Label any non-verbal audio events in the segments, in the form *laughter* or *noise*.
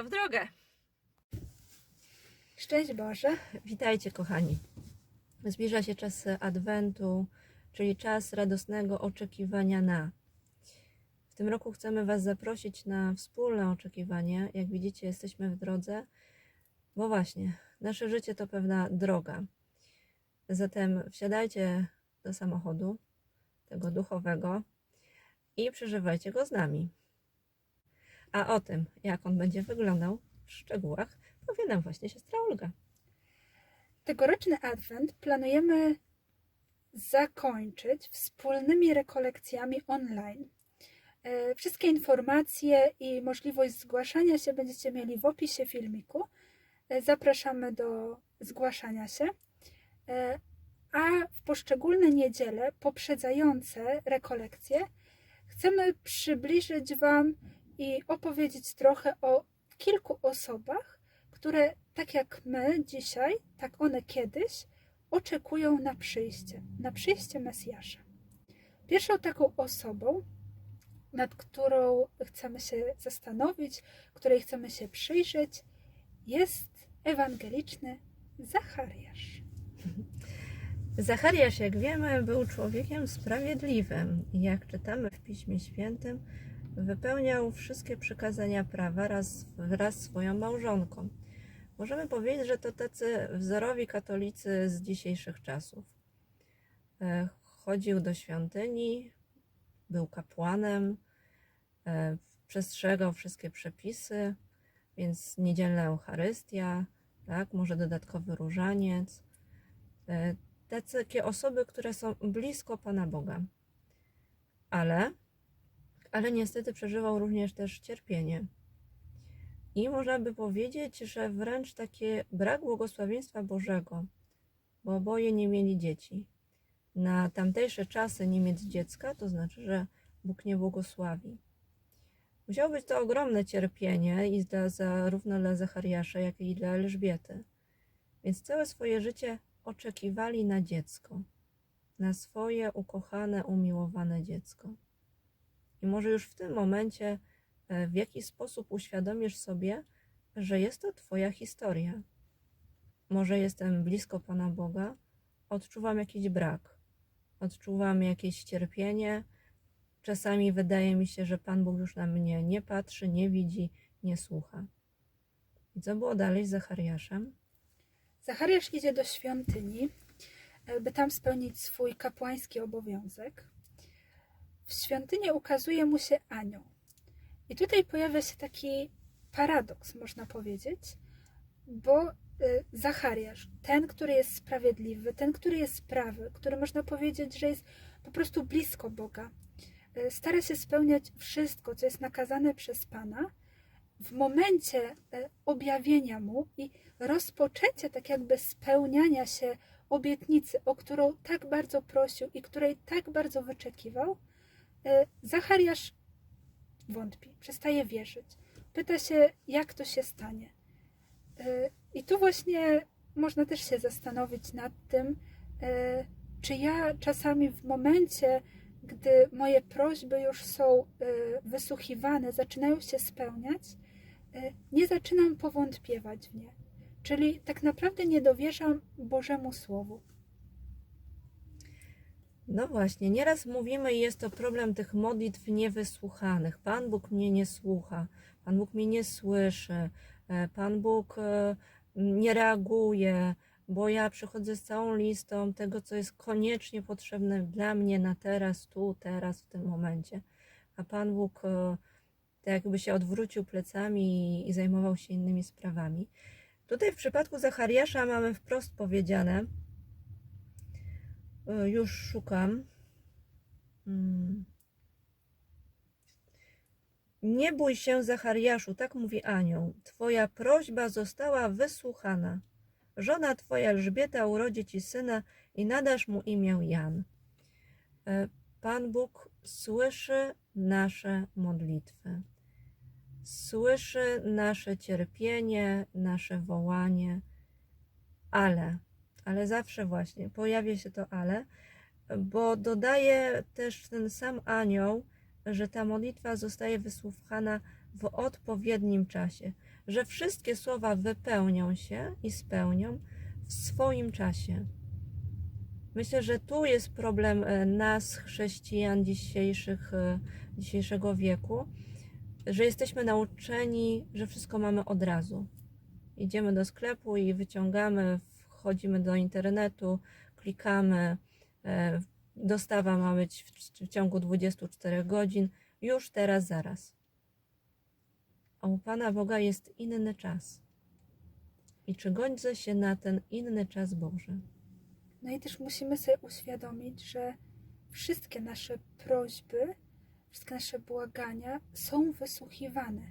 to w drogę. Szczęść Boże. Witajcie, kochani. Zbliża się czas Adwentu, czyli czas radosnego oczekiwania na. W tym roku chcemy Was zaprosić na wspólne oczekiwanie. Jak widzicie, jesteśmy w drodze, bo właśnie nasze życie to pewna droga. Zatem wsiadajcie do samochodu, tego duchowego, i przeżywajcie go z nami. A o tym, jak on będzie wyglądał w szczegółach, powie nam właśnie siostra Olga. Tegoroczny Adwent planujemy zakończyć wspólnymi rekolekcjami online. E, Wszystkie informacje i możliwość zgłaszania się będziecie mieli w opisie filmiku. E, Zapraszamy do zgłaszania się. E, A w poszczególne niedziele poprzedzające rekolekcje chcemy przybliżyć Wam i opowiedzieć trochę o kilku osobach, które tak jak my dzisiaj, tak one kiedyś oczekują na przyjście, na przyjście Mesjasza. Pierwszą taką osobą, nad którą chcemy się zastanowić, której chcemy się przyjrzeć, jest ewangeliczny Zachariasz. *laughs* Zachariasz, jak wiemy, był człowiekiem sprawiedliwym jak czytamy w Piśmie Świętym, wypełniał wszystkie przykazania prawa raz, wraz z swoją małżonką. Możemy powiedzieć, że to tacy wzorowi katolicy z dzisiejszych czasów. E, Chodził do świątyni, był kapłanem, e, przestrzegał wszystkie przepisy, więc niedzielna Eucharystia, tak, może dodatkowy różaniec. E, takie osoby, które są blisko Pana Boga. Ale, ale niestety przeżywał również też cierpienie. I można by powiedzieć, że wręcz takie brak błogosławieństwa Bożego, bo oboje nie mieli dzieci. Na tamtejsze czasy nie mieć dziecka, to znaczy, że Bóg nie błogosławi. Musiało być to ogromne cierpienie i dla, zarówno dla Zachariasza, jak i dla Elżbiety. Więc całe swoje życie oczekiwali na dziecko, na swoje ukochane, umiłowane dziecko. I może już w tym momencie e, w jakiś sposób uświadomisz sobie, że jest to Twoja historia. Może jestem blisko Pana Boga, odczuwam jakiś brak, odczuwam jakieś cierpienie. Czasami wydaje mi się, że Pan Bóg już na mnie nie patrzy, nie widzi, nie słucha. I co było dalej z Zachariaszem? Zachariasz idzie do świątyni, e, by tam spełnić swój kapłański obowiązek. W świątyni ukazuje mu się anioł. I tutaj pojawia się taki paradoks, można powiedzieć, bo e, Zachariasz, ten, który jest sprawiedliwy, ten, który jest prawy, który można powiedzieć, że jest po prostu blisko Boga, e, stara się spełniać wszystko, co jest nakazane przez Pana, w momencie e, objawienia mu i rozpoczęcia tak jakby spełniania się obietnicy, o którą tak bardzo prosił i której tak bardzo wyczekiwał, Zachariasz wątpi, przestaje wierzyć. Pyta się, jak to się stanie. E, I tu właśnie można też się zastanowić nad tym, e, czy ja czasami w momencie, gdy moje prośby już są e, wysłuchiwane, zaczynają się spełniać, e, nie zaczynam powątpiewać w nie. Czyli tak naprawdę nie dowierzam Bożemu Słowu. No właśnie, nieraz mówimy i jest to problem tych modlitw niewysłuchanych. Pan Bóg mnie nie słucha, Pan Bóg mnie nie słyszy, e, Pan Bóg e, nie reaguje, bo ja przychodzę z całą listą tego, co jest koniecznie potrzebne dla mnie na teraz, tu, teraz, w tym momencie. A Pan Bóg e, tak jakby się odwrócił plecami i, zajmował się innymi sprawami. Tutaj w przypadku Zachariasza mamy wprost powiedziane, Już szukam. Mm. Nie bój się, Zachariaszu, tak mówi anioł. Twoja prośba została wysłuchana. Żona twoja Elżbieta urodzi ci syna i nadasz mu imię Jan. E, Pan Bóg słyszy nasze modlitwy. Słyszy nasze cierpienie, nasze wołanie, ale ale zawsze właśnie pojawia się to ale, bo dodaje też ten sam anioł, że ta modlitwa zostaje wysłuchana w odpowiednim czasie, że wszystkie słowa wypełnią się i spełnią w swoim czasie. Myślę, że tu jest problem e, nas, chrześcijan dzisiejszych, e, dzisiejszego wieku, że jesteśmy nauczeni, że wszystko mamy od razu. Idziemy do sklepu i wyciągamy, wchodzimy do internetu, klikamy, e, dostawa ma być w, w ciągu 24 godzin, już teraz, zaraz. A u Pana Boga jest inny czas. I czy godzę się na ten inny czas Boży? No i też musimy sobie uświadomić, że wszystkie nasze prośby, wszystkie nasze błagania są wysłuchiwane.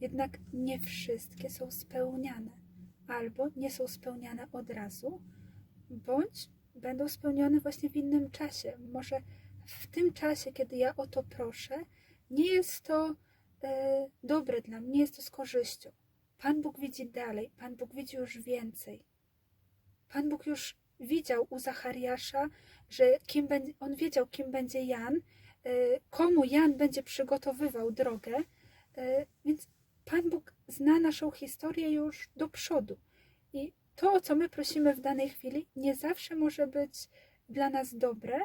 Jednak nie wszystkie są spełniane, albo nie są spełniane od razu, bądź będą spełnione właśnie w innym czasie. Może w tym czasie, kiedy ja o to proszę, nie jest to e, dobre dla mnie, nie jest to z korzyścią. Pan Bóg widzi dalej, Pan Bóg widzi już więcej. Pan Bóg już widział u Zachariasza, że kim będzie, on wiedział, kim będzie Jan, e, komu Jan będzie przygotowywał drogę, e, więc Pan Bóg zna naszą historię już do przodu. I to, o co my prosimy w danej chwili, nie zawsze może być dla nas dobre,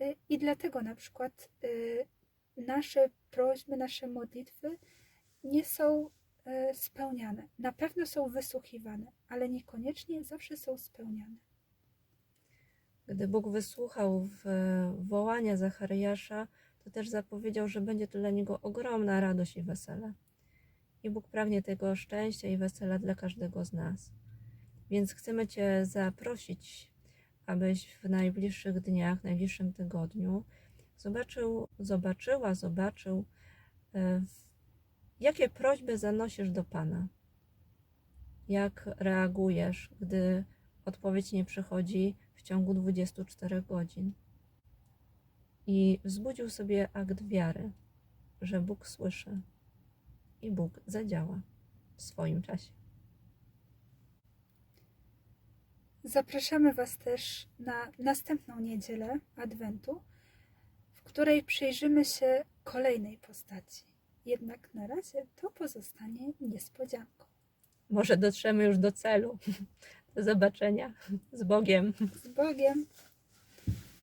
e, i dlatego na przykład e, nasze prośby, nasze modlitwy nie są e, spełniane. Na pewno są wysłuchiwane, ale niekoniecznie zawsze są spełniane. Gdy Bóg wysłuchał wołania Zachariasza, to też zapowiedział, że będzie to dla niego ogromna radość i wesele. I Bóg pragnie tego szczęścia i wesela dla każdego z nas. Więc chcemy Cię zaprosić, abyś w najbliższych dniach, najbliższym tygodniu zobaczył, zobaczyła, zobaczył, e, jakie prośby zanosisz do Pana. Jak reagujesz, gdy odpowiedź nie przychodzi w ciągu 24 godzin. I wzbudził sobie akt wiary, że Bóg słyszy i Bóg zadziała w swoim czasie. Zapraszamy Was też na następną niedzielę Adwentu, w której przyjrzymy się kolejnej postaci. Jednak na razie to pozostanie niespodzianką. Może dotrzemy już do celu. *laughs* Do zobaczenia z Bogiem. Z Bogiem!